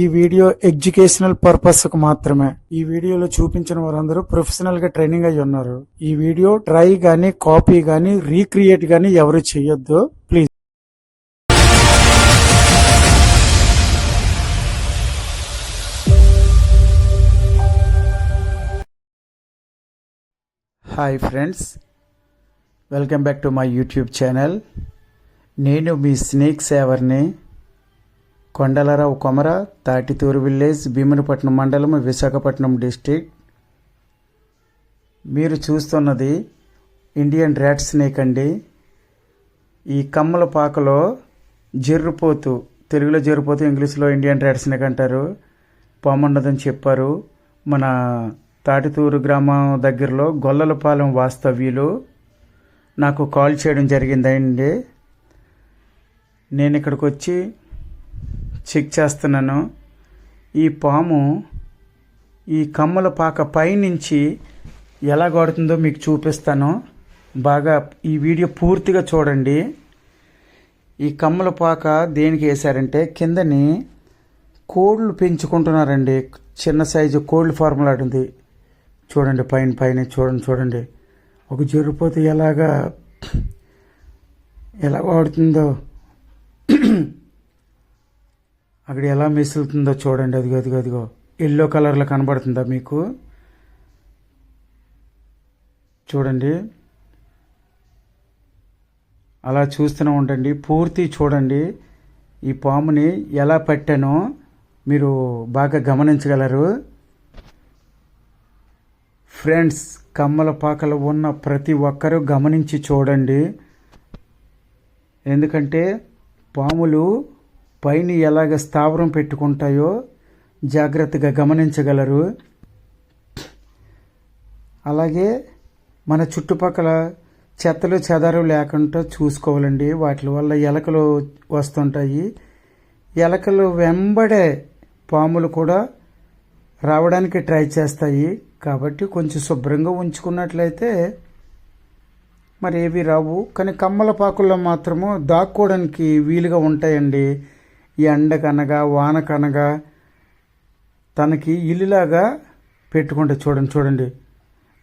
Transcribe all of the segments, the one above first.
ఈ video educational పర్పస్కు మాత్రమే. ఈ వీడియోలో చూపించిన వారందరూ ప్రొఫెషనల్గా ట్రైనింగ్ అయి ఉన్నారు. ఈ వీడియో ట్రై గాని కాపీ గాని రీక్రియేట్ గాని ఎవరు చేయొద్దు. Please. Hi friends welcome back to my YouTube channel నేను మీ స్నేక్ సేవర్ని కొండలరావు కొమర తాటితూరు విలేజ్ భీమునిపట్నం మండలం విశాఖపట్నం డిస్టిక్ మీరు చూస్తున్నది ఇండియన్ ర్యాట్ స్నేక్ అండి. ఈ కమ్మల పాకలో జర్రుపోతు తెలుగులో జర్రుపోతు ఇంగ్లీష్లో ఇండియన్ ర్యాట్ స్నేక్ అంటారు. పాము చెప్పారు. మన తాటితూరు గ్రామం దగ్గరలో గొల్లలపాలెం వాస్తవ్యులు నాకు కాల్ చేయడం జరిగిందండి. నేను ఇక్కడికి వచ్చి చెక్ చేస్తున్నాను. ఈ పాము ఈ కమ్మల పాక పైనుంచి ఎలా కొడుతుందో మీకు చూపిస్తాను. బాగా ఈ వీడియో పూర్తిగా చూడండి. ఈ కమ్మల పాక దేనికి వేశారంటే కిందని కోళ్ళు పెంచుకుంటున్నారండి. చిన్న సైజు కోళ్ళు ఫార్ములా ఉంది. చూడండి పైన పైన చూడండి చూడండి. ఒక జరిపోతే ఎలాగా ఎలా వాడుతుందో అక్కడ ఎలా మిసులుతుందో చూడండి. అదిగో అదిగో అదిగో. ఎల్లో కలర్లో కనబడుతుందా మీకు? చూడండి. అలా చూస్తూనే ఉండండి. పూర్తి చూడండి. ఈ పాముని ఎలా పట్టానో మీరు బాగా గమనించగలరు. ఫ్రెండ్స్ కమ్మల పాకలు ఉన్న ప్రతి ఒక్కరూ గమనించి చూడండి. ఎందుకంటే పాములు పైన ఎలాగ స్థావరం పెట్టుకుంటాయో జాగ్రత్తగా గమనించగలరు. అలాగే మన చుట్టుపక్కల చెత్తలు చెదారు లేకుండా చూసుకోవాలండి. వాటి వల్ల ఎలకలు వస్తుంటాయి. ఎలకలు వెంబడే పాములు కూడా రావడానికి ట్రై చేస్తాయి. కాబట్టి కొంచెం శుభ్రంగా ఉంచుకున్నట్లయితే మరి ఏవి రావు. కానీ కమ్మల పాకుల్లో మాత్రము దాక్కోవడానికి వీలుగా ఉంటాయండి. ఎండకనగా వానకనగా తనకి ఇల్లులాగా పెట్టుకుంటే చూడండి చూడండి.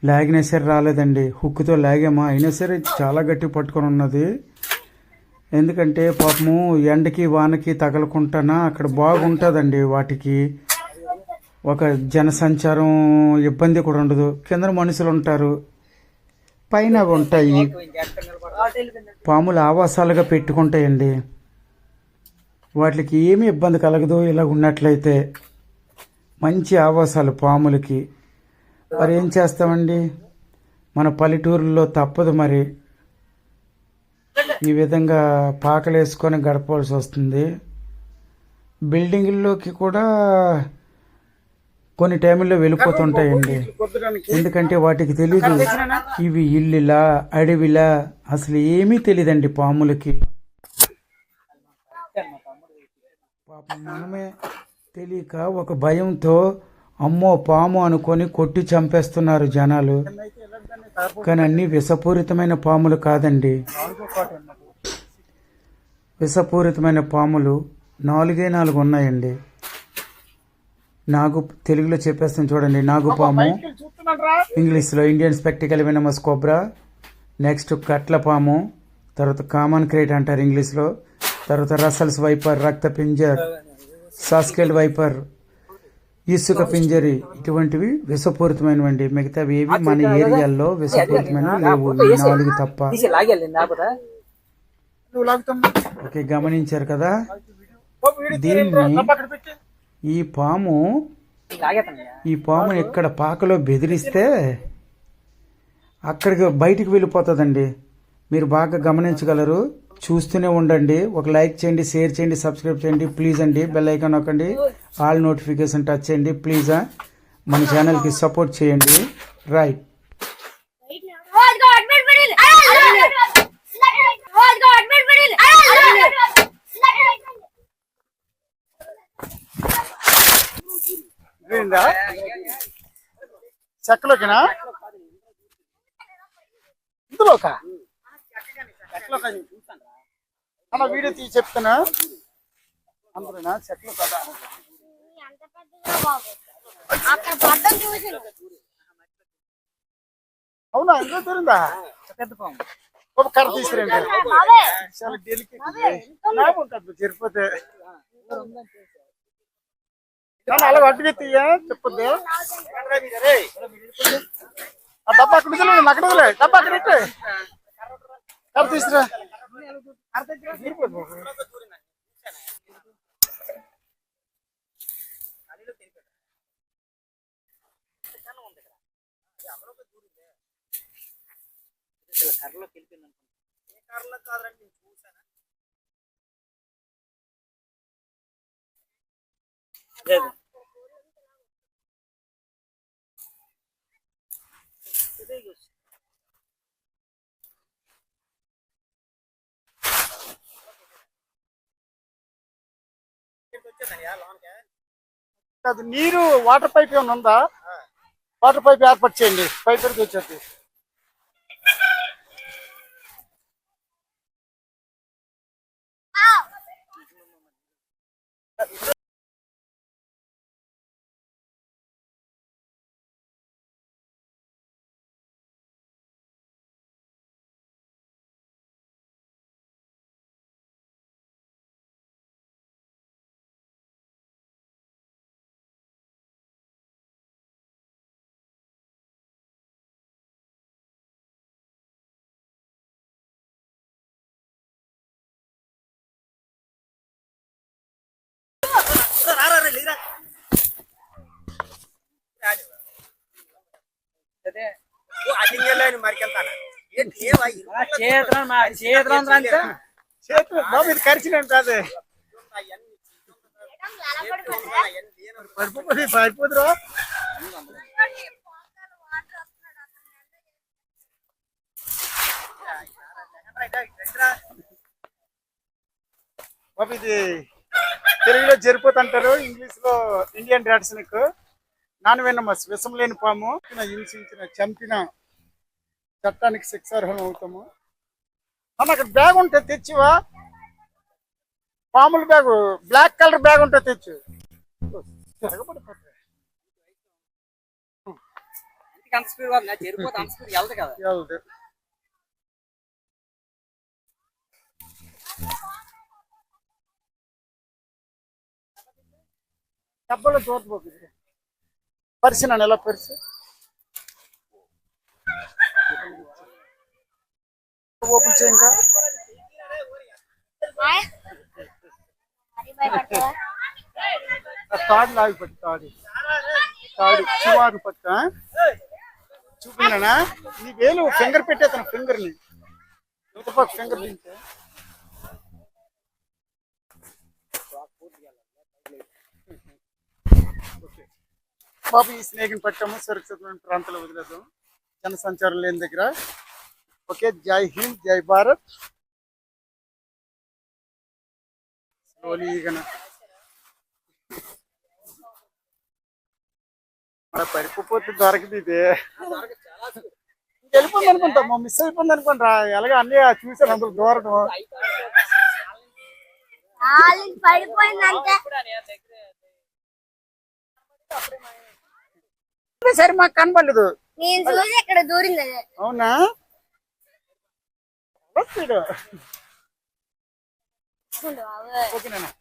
లాగినా సరే రాలేదండి. హుక్కుతో లాగామా? అయినా సరే చాలా గట్టి పట్టుకొని ఉన్నది. ఎందుకంటే పాపము ఎండకి వానకి తగలకుంటానా అక్కడ బాగుంటుందండి వాటికి. ఒక జనసంచారం ఇబ్బంది కూడా ఉండదు. కింద మనుషులు ఉంటారు పైన ఉంటాయి. పాములు ఆవాసాలుగా పెట్టుకుంటాయండి. వాటికి ఏమి ఇబ్బంది కలగదు. ఇలా ఉన్నట్లయితే మంచి ఆవాసాలు పాములకి. మరి ఏం చేస్తామండి? మన పల్లెటూరుల్లో తప్పదు మరి. ఈ విధంగా పాకలు వేసుకొని గడపవలసి వస్తుంది. బిల్డింగుల్లోకి కూడా కొన్ని టైంలో వెళ్ళిపోతుంటాయండి. ఎందుకంటే వాటికి తెలీదు. ఇవి ఇల్లులా అడవిలా అసలు ఏమీ తెలియదండి పాములకి. పాపం మనమే తెలియక ఒక భయంతో అమ్మో పాము అనుకొని కొట్టి చంపేస్తున్నారు జనాలు. కానీ అన్ని విషపూరితమైన పాములు కాదండి. విషపూరితమైన పాములు నాలుగే నాలుగు ఉన్నాయండి. నాగు తెలుగులో చెప్పేస్తాను చూడండి. నాగుపాము ఇంగ్లీష్లో Indian spectacled venomous cobra next కట్ల పాము తర్వాత కామన్ క్రేట్ అంటారు ఇంగ్లీష్లో. తర్వాత రసల్స్ వైపర్ రక్త పింజర్ సాస్కెల్ వైపర్ ఇసుక పింజరి ఇటువంటివి విషపూరితమైనవండి. మిగతావి ఏవి మన ఏరియాల్లో విషపూరితమైనవి లేవు. ఈ నాలుగు తప్ప. ఓకే గమనించారు కదా? దీన్ని ఈ పాము ఈ పాము ఇక్కడ పాకలో బెదిరిస్తే అక్కడికి బయటికి వెళ్ళిపోతుందండి. మీరు బాగా గమనించగలరు. చూస్తూనే ఉండండి. ఒక లైక్ చేయండి షేర్ చేయండి సబ్స్క్రైబ్ చేయండి. ప్లీజ్ అండి బెల్ ఐకాన్ నొక్కండి. ఆల్ నోటిఫికేషన్ టచ్ చేయండి. ప్లీజ్ మన ఛానల్కి సపోర్ట్ చేయండి. Right Oh ఇందులోకా? చెక్కలోకా అన్న వీడియో తీసి చెప్తానా అందులోనా? చెట్లు కదా. అవునా? ఇంకా దూరిందా? పెద్ద పాము. ఒక కర్ర తీసుకురండి చాలా డెలికేట్ ఉంటుంది. అలా అడ్డుగా తీయ చెప్పొద్దు? ఆ డబ్బా అక్కడ వదిలే, డబ్బా అక్కడ వదిలే. డబ్బా అక్కడ పెట్టు. కర్ర తీసుకురా తీరిపోదు బాబు. కర్రలోకి వెళ్ళిపోయింది అది నీరు వాటర్ పైప్ ఏమైనా ఉందా? వాటర్ పైప్ ఏర్పాటు చేయండి. పైప్ వచ్చేది. మరికెళ్తాను? చేతులు మా చేతులు అంటే చేతులు బాబు ఇది కరిచిన కాదు పడిపోతుంది పడిపోదురా బాబు ఇది తెలుగులో జరిపోతు అంటారు ఇంగ్లీష్లో Indian rat snake non venomous విషం లేని పాము హింసించిన చంపిన చట్టానికి శిక్షార్హం అవుతాము అన్న అక్కడ బ్యాగ్ ఉంటే తెచ్చివా? పాముల బ్యాగ్ బ్లాక్ కలర్ బ్యాగ్ ఉంటే తెచ్చు. ఇంటికి అంత స్పీడ్ వల్ల చెరిపోతే అంత స్పీడ్ వెళ్దు కదా వెళ్దు. డబ్బులు చూడబోతుంది పరిచిన ఎలా పరిచి ఓపెన్ చేయ ఇంకా. ఆ తాడు లాగి పట్టు తాడు. తాడు చివారు పట్ట చూపినా నీ వేలు ఫింగర్ పెట్టేతను ఫింగర్ని పక్క ఫింగర్ తింటే బాబు ఈ స్నేహితుని పట్టాము సురక్షితమైన ప్రాంతాలు వదిలేదాం జన సంచారం లేని దగ్గర. ఓకే జై హింద్ జై భారత్. స్లోలీ మన పరిపోతే దొరకదు ఇది. వెళ్ళిపోయింది అనుకుంటా మా మిస్ అయిపోయింది అనుకుంటా. ఎలాగ అన్ని చూసాను అందులో పడిపోయిందంటే. సరే మాకు కనపడలేదు నేను చూసి ఇక్కడ దూరింది అది